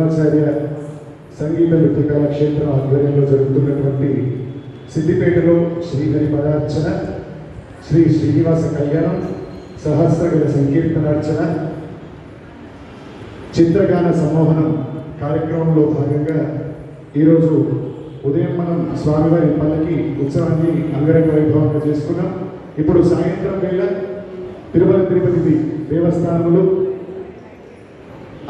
ఆచార్య సంగీత నృత్య కళాక్షేత్రం ఆధ్వర్యంలో జరుగుతున్నటువంటి సిద్దిపేటలో శ్రీహరి పదార్చన శ్రీ శ్రీనివాస కళ్యాణం సహస్రగల సంకీర్తనార్చన చిత్రగాన సమ్మోహనం కార్యక్రమంలో భాగంగా ఈరోజు ఉదయం మనం స్వామివారి పల్లకి ఉత్సవాన్ని అంగరంగ వైభవంగా చేసుకున్నాం. ఇప్పుడు సాయంత్రం వేళ తిరుమల తిరుపతి దేవస్థానములు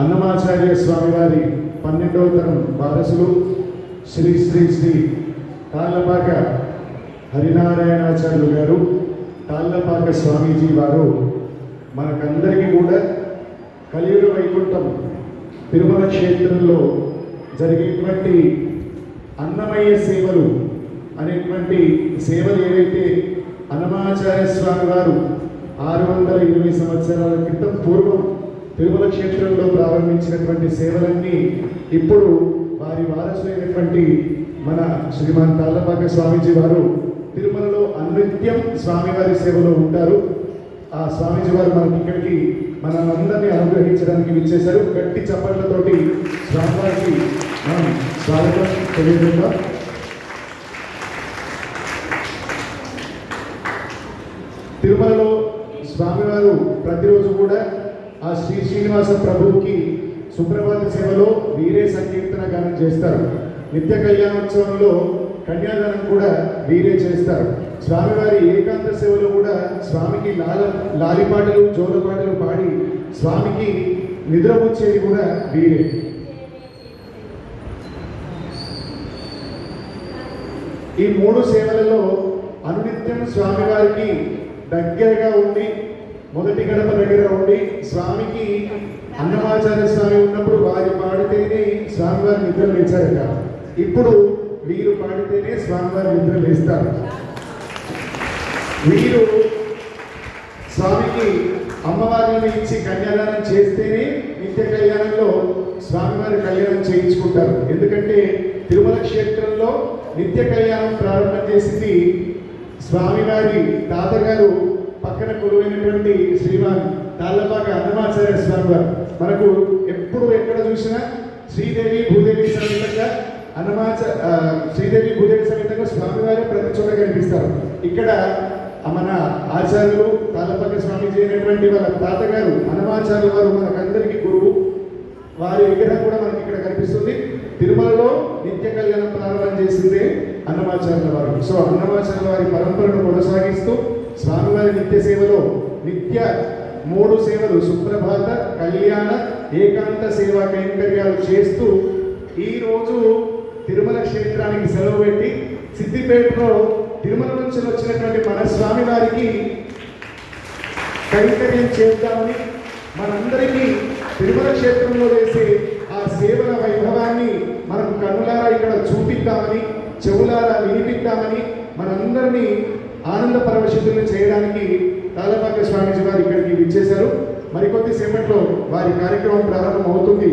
అన్నమాచార్య స్వామివారి పన్నెండవ తరం వారసులు శ్రీ శ్రీ శ్రీ కాళ్ళపాక హరినారాయణాచార్యులు గారు తాళ్ళపాక స్వామీజీ వారు మనకందరికీ కూడా కలియుగ వైకుంఠం తిరుమల క్షేత్రంలో జరిగేటువంటి అన్నమయ్య సేవలు అనేటువంటి సేవలు ఏవైతే అన్నమాచార్య స్వామి వారు ఆరు వందల ఇరవై సంవత్సరాల క్రితం పూర్వం తిరుమల క్షేత్రంలో ప్రారంభించినటువంటి సేవలన్నీ ఇప్పుడు వారి వారసులైనటువంటి మన శ్రీమాన్ తాళ్ళపాక స్వామీజీ వారు తిరుమల నిత్యం స్వామివారి సేవలో ఉంటారు. ఆ స్వామీజీ వారు మనకి ఇక్కడికి మనందరినీ అనుగ్రహించడానికి విచ్చేశారు. గట్టి చప్పట్లతోటి స్వామివారికి మనం స్వాగతం తెలియజేద్దాం. తిరుమలలో స్వామివారు ప్రతిరోజు కూడా ఆ శ్రీ శ్రీనివాస ప్రభువుకి సుప్రభాత సేవలో వీరే సంకీర్తన గానం చేస్తారు. నిత్య కళ్యాణోత్సవంలో కన్యాదానం కూడా వీరే చేస్తారు. స్వామివారి ఏకాంత సేవలో కూడా స్వామికి లాల లాలిపాటలు జోలపాటలు పాడి స్వామికి నిద్రపుచ్చేది కూడా వీరే. ఈ మూడు సేవలలో అనునిత్యం స్వామివారికి దగ్గరగా ఉండి మొదటి గడప దగ్గర ఉండి స్వామికి అన్నమాచార్య స్వామి ఉన్నప్పుడు వారి పాడితేనే స్వామివారి నిద్ర లేచారట ఇప్పుడు వీరు పాడితేనే స్వామివారి నిద్ర లేస్తారు. వీరు స్వామికి అమ్మవారిని ఇచ్చి కన్యాదానం చేస్తేనే నిత్య కళ్యాణంలో స్వామివారి కళ్యాణం చేయించుకుంటారు. ఎందుకంటే తిరుమల క్షేత్రంలో నిత్య కళ్యాణం ప్రారంభం చేసింది స్వామివారి తాతగారు పక్కన కొలువైనటువంటి శ్రీమాన్ తాళ్ళపాక అన్నమాచార్య స్వామివారు. మనకు ఎప్పుడు ఎక్కడ చూసినా శ్రీదేవి భూదేవి సమేతంగా అన్నమాచ శ్రీదేవి భూదేవి సమేతంగా స్వామివారు ప్రతి చోట కనిపిస్తారు ఇక్కడ మన ఆచార్యులు తాళపక్క స్వామీజీ అయినటువంటి వాళ్ళ తాతగారు హనుమాచార్య వారు మనకందరికీ గురువు. వారి విగ్రహం కూడా మనకి ఇక్కడ కనిపిస్తుంది. తిరుమలలో నిత్య కళ్యాణం ప్రారంభం చేసిందే అన్నమాచార్యుల వారు. సో అన్నమాచార్యుల వారి పరంపరను కొనసాగిస్తూ స్వామివారి నిత్య సేవలో నిత్య మూడు సేవలు సుప్రభాత కళ్యాణ ఏకాంత సేవా కైంకర్యాలు చేస్తూ ఈరోజు తిరుమల క్షేత్రానికి సెలవు పెట్టి సిద్దిపేటలో తిరుమల నుంచి వచ్చినటువంటి మన స్వామి వారికి కైంకర్యం చేద్దామని మనందరికీ తిరుమల క్షేత్రంలో వేసే ఆ సేవల వైభవాన్ని మనం కన్నులారా ఇక్కడ చూపిద్దామని చెవులారా వినిపిద్దామని మనందరినీ ఆనంద పరవశితుల్ని చేయడానికి తాళపాక స్వామీజీ వారు ఇక్కడికి విచ్చేశారు. మరికొద్ది సేపట్లో వారి కార్యక్రమం ప్రారంభం అవుతుంది